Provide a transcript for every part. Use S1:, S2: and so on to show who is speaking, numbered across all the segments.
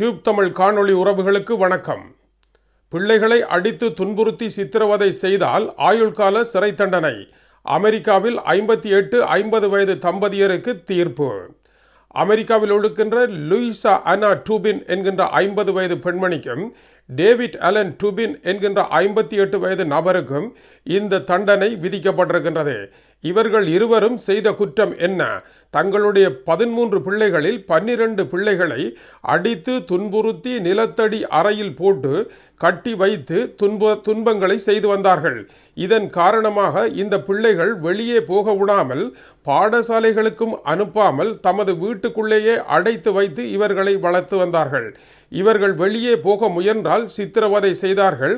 S1: Tube Tamil காணொளி உறவுகளுக்கு வணக்கம். பிள்ளைகளை அடித்து துன்புறுத்தி சித்திரவதை செய்தால் ஆயுள்கால சிறை தண்டனை. அமெரிக்காவில் ஐம்பத்தி எட்டு ஐம்பது வயது தம்பதியருக்கு தீர்ப்பு. அமெரிக்காவில் ஒழுக்கின்ற லூயிசா அனா டூபின் என்கின்ற ஐம்பது வயது பெண்மணிக்கும் டேவிட் அலன் டுபின் என்கின்ற ஐம்பத்தி எட்டு வயது நபருக்கும் இந்த தண்டனை விதிக்கப்பட்டிருக்கின்றது. இவர்கள் இருவரும் செய்த குற்றம் என்ன? தங்களுடைய பதிமூன்று பிள்ளைகளில் பன்னிரண்டு பிள்ளைகளை அடித்து துன்புறுத்தி நிலத்தடி அறையில் போட்டு கட்டி வைத்து துன்ப துன்பங்களை செய்து வந்தார்கள். இதன் காரணமாக இந்த பிள்ளைகள் வெளியே போக விடாமல் பாடசாலைகளுக்கும் அனுப்பாமல் தமது வீட்டுக்குள்ளேயே அடைத்து வைத்து இவர்களை வளர்த்து வந்தார்கள். இவர்கள் வெளியே போக முயன்றால் சித்திரவதை செய்தார்கள்.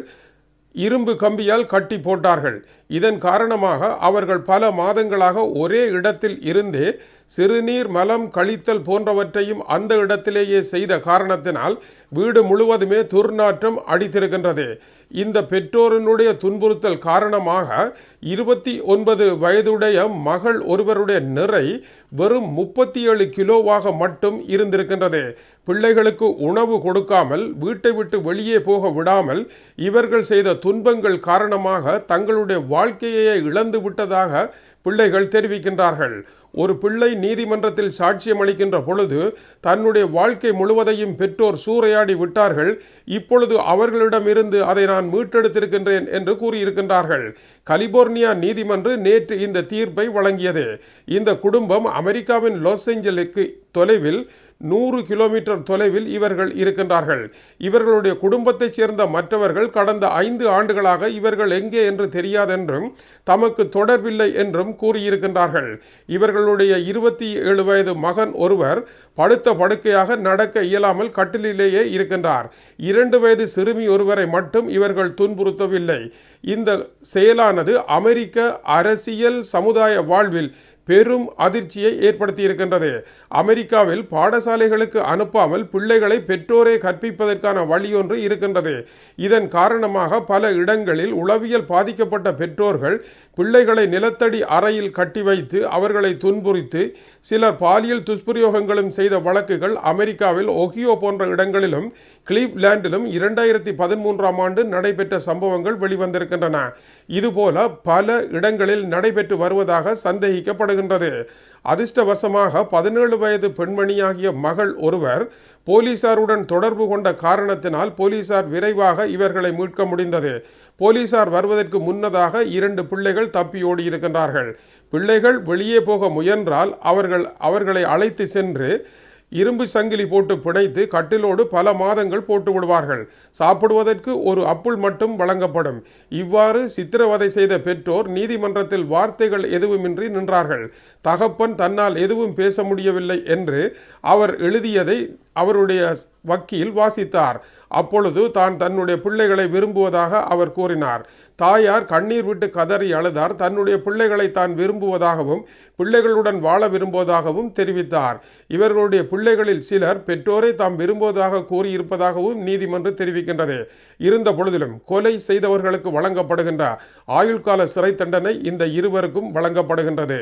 S1: இரும்பு கம்பியால் கட்டி போட்டார்கள். இதன் காரணமாக அவர்கள் பல மாதங்களாக ஒரே இடத்தில் இருந்தே சிறுநீர் மலம் கழித்தல் போன்றவற்றையும் அந்த இடத்திலேயே செய்த காரணத்தினால் வீடு முழுவதுமே துர்நாற்றம் அடித்திருக்கின்றது. இந்த பெற்றோரினுடைய துன்புறுத்தல் காரணமாக இருபத்தி ஒன்பது வயதுடைய மகள் ஒருவருடைய நிறை வெறும் முப்பத்தி ஏழு கிலோவாக மட்டும் இருந்திருக்கின்றது. பிள்ளைகளுக்கு உணவு கொடுக்காமல் வீட்டை விட்டு வெளியே போக விடாமல் இவர்கள் செய்த துன்பங்கள் காரணமாக தங்களுடைய வாழ்க்கையை இழந்து விட்டதாக பிள்ளைகள் தெரிவிக்கின்றார்கள். ஒரு பிள்ளை நீதிமன்றத்தில் சாட்சியம் அளிக்கின்ற பொழுது தன்னுடைய வாழ்க்கை முழுவதையும் பெற்றோர் சூறையாடி விட்டார்கள். இப்பொழுது அவர்களிடமிருந்து அதை நான் மீட்டெடுத்திருக்கின்றேன் என்று கூறியிருக்கின்றார்கள். கலிபோர்னியா நீதிமன்றம் நேற்று இந்த தீர்ப்பை வழங்கியது. இந்த குடும்பம் அமெரிக்காவின் லாஸ் ஏஞ்சலுக்கு தொலைவில் நூறு கிலோமீட்டர் தொலைவில் இவர்கள் இருக்கின்றார்கள். இவர்களுடைய குடும்பத்தைச் சேர்ந்த மற்றவர்கள் கடந்த ஐந்து ஆண்டுகளாக இவர்கள் எங்கே என்று தெரியாதென்றும் தமக்கு தொடர்பில்லை என்றும் கூறியிருக்கின்றார்கள். இவர்களுடைய இருபத்தி ஏழு வயது மகன் ஒருவர் படுத்த படுக்கையாக நடக்க இயலாமல் கட்டிலேயே இருக்கின்றார். இரண்டு வயது சிறுமி ஒருவரை மட்டும் இவர்கள் துன்புறுத்தவில்லை. இந்த செயலானது அமெரிக்க அரசியல் சமுதாய வாழ்வில் பெரும் அதிர்ச்சியை ஏற்படுத்தி இருக்கின்றது அமெரிக்காவில் பாடசாலைகளுக்கு அனுப்பாமல் பிள்ளைகளை பெற்றோரே கற்பிப்பதற்கான வழியொன்று இருக்கின்றது. இதன் காரணமாக பல இடங்களில் உளவியல் பாதிக்கப்பட்ட பெற்றோர்கள் பிள்ளைகளை நிலத்தடி அறையில் கட்டி வைத்து அவர்களை துன்புறுத்து சிலர் பாலியல் துஷ்பிரயோகங்களும் செய்த வழக்குகள் அமெரிக்காவில் ஒஹியோ போன்ற இடங்களிலும் கிளீவ்லேண்டிலும் இரண்டாயிரத்தி பதிமூன்றாம் ஆண்டு நடைபெற்ற சம்பவங்கள் வெளிவந்திருக்கின்றன. இதுபோல பல இடங்களில் நடைபெற்று வருவதாக சந்தேகிக்கப்படுகின்றது அதிர்ஷ்டவசமாக பதினேழு வயது பெண்மணியாகிய மகள் ஒருவர் போலீசாருடன் தொடர்பு கொண்ட காரணத்தினால் போலீசார் விரைவாக இவர்களை மீட்க முடிந்தது. போலீசார் வருவதற்கு முன்னதாக இரண்டு பிள்ளைகள் தப்பியோடி இருக்கின்றார்கள். பிள்ளைகள் வெளியே போக முயன்றால் அவர்கள் அவர்களை அழைத்து சென்று இரும்பு சங்கிலி போட்டு பிணைத்து கட்டிலோடு பல மாதங்கள் போட்டு விடுவார்கள். சாப்பிடுவதற்கு ஒரு அப்புள் மட்டும் வழங்கப்படும். இவ்வாறு சித்திரவதை செய்த பெற்றோர் நீதிமன்றத்தில் வார்த்தைகள் எதுவுமின்றி நின்றார்கள். தகப்பன் தன்னால் எதுவும் பேச முடியவில்லை என்று அவர் எழுதியதை அவருடைய வக்கீல் வாசித்தார். அப்பொழுது தான் தன்னுடைய பிள்ளைகளை விரும்புவதாக அவர் கூறினார். தாயார் கண்ணீர் விட்டு கதறி அழுதார். தன்னுடைய பிள்ளைகளை தான் விரும்புவதாகவும் பிள்ளைகளுடன் வாழ விரும்புவதாகவும் தெரிவித்தார். இவர்களுடைய பிள்ளைகளில் சிலர் பெற்றோரை தாம் விரும்புவதாக கூறியிருப்பதாகவும் நீதிமன்றம் தெரிவிக்கின்றது. இருந்த பொழுதிலும் கொலை செய்தவர்களுக்கு வழங்கப்படுகின்ற ஆயுள்கால சிறை தண்டனை இந்த இருவருக்கும் வழங்கப்படுகின்றது.